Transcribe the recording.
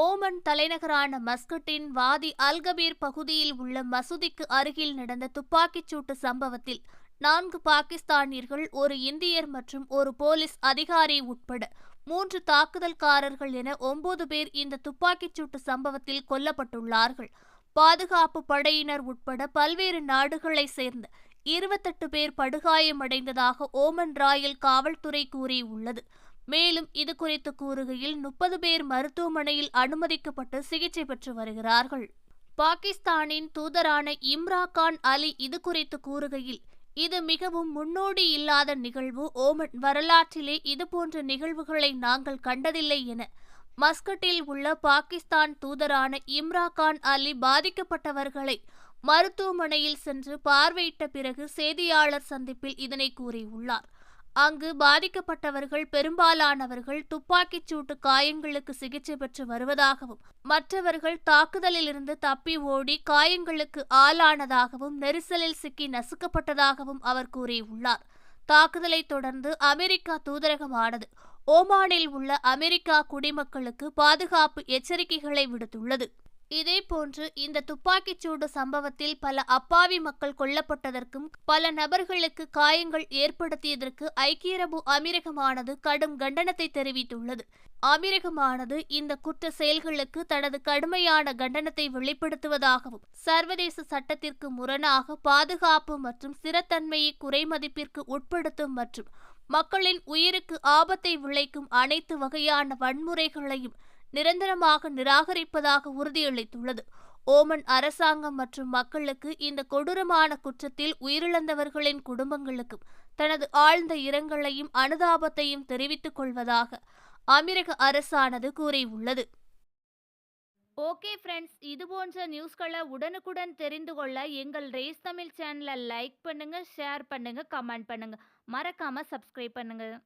Oman தலைநகரான மஸ்கட்டின் வாதி அல்கபீர் பகுதியில் உள்ள மசூதிக்கு அருகில் நடந்த துப்பாக்கிச் சூட்டு சம்பவத்தில் நான்கு பாகிஸ்தானியர்கள் ஒரு இந்தியர் மற்றும் ஒரு போலீஸ் அதிகாரி உட்பட மூன்று தாக்குதல்காரர்கள் என ஒன்பது பேர் இந்த துப்பாக்கிச் சூட்டு சம்பவத்தில் கொல்லப்பட்டுள்ளார்கள். பாதுகாப்பு படையினர் உட்பட பல்வேறு நாடுகளைச் சேர்ந்த இருபத்தெட்டு பேர் படுகாயமடைந்ததாக ஓமன் ராயல் காவல்துறை கூறியுள்ளது. மேலும் இது குறித்து கூறுகையில் முப்பது பேர் மருத்துவமனையில் அனுமதிக்கப்பட்டு சிகிச்சை பெற்று வருகிறார்கள். பாகிஸ்தானின் தூதரான இம்ராகான் அலி இது குறித்து கூறுகையில் இது மிகவும் முன்னோடி இல்லாத நிகழ்வு. ஓமன் வரலாற்றிலே இதுபோன்ற நிகழ்வுகளை நாங்கள் கண்டதில்லை என மஸ்கட்டில் உள்ள பாகிஸ்தான் தூதரான இம்ராகான் அலி பாதிக்கப்பட்டவர்களை மருத்துவமனையில் சென்று பார்வையிட்ட பிறகு செய்தியாளர் சந்திப்பில் இதனை கூறியுள்ளார். அங்கு பாதிக்கப்பட்டவர்கள் பெரும்பாலானவர்கள் துப்பாக்கிச் சூட்டு காயங்களுக்கு சிகிச்சை பெற்று வருவதாகவும் மற்றவர்கள் தாக்குதலிலிருந்து தப்பி ஓடி காயங்களுக்கு ஆளானதாகவும் நெரிசலில் சிக்கி நசுக்கப்பட்டதாகவும் அவர் கூறியுள்ளார். தாக்குதலை தொடர்ந்து அமெரிக்கா தூதரகமானது ஓமானில் உள்ள அமெரிக்கா குடிமக்களுக்கு பாதுகாப்பு எச்சரிக்கைகளை விடுத்துள்ளது. இதேபோன்று இந்த துப்பாக்கிச்சூடு சம்பவத்தில் பல அப்பாவி மக்கள் கொல்லப்பட்டதற்கும் பல நபர்களுக்கு காயங்கள் ஏற்படுத்தியதற்கு ஐக்கிய அரபு அமீரகமானது கடும் கண்டனத்தை தெரிவித்துள்ளது. அமீரகமானது இந்த குற்ற செயல்களுக்கு தனது கடுமையான கண்டனத்தை வெளிப்படுத்துவதாகவும் சர்வதேச சட்டத்திற்கு முரணாக பாதுகாப்பு மற்றும் ஸ்திரத்தன்மையை குறைமதிப்பிற்கு உட்படுத்தும் மற்றும் மக்களின் உயிருக்கு ஆபத்தை விளைக்கும் அனைத்து வகையான வன்முறைகளையும் நிரந்தரமாக நிராகரிப்பதாக உறுதியளித்துள்ளது. ஓமன் அரசாங்கம் மற்றும் மக்களுக்கு இந்த கொடூரமான குற்றத்தில் உயிரிழந்தவர்களின் குடும்பங்களுக்கும் தனது ஆழ்ந்த இரங்கலையும் அனுதாபத்தையும் தெரிவித்துக் கொள்வதாக அமெரிக்க அரசானது கூறியுள்ளது. ஓகே ஃப்ரெண்ட்ஸ் இது போன்ற நியூஸ்களை உடனுக்குடன் தெரிந்து கொள்ள எங்கள் ரேஸ் தமிழ் சேனலை லைக் பண்ணுங்கள் ஷேர் பண்ணுங்கள் கமெண்ட் பண்ணுங்கள் மறக்காமல் சப்ஸ்கிரைப் பண்ணுங்கள்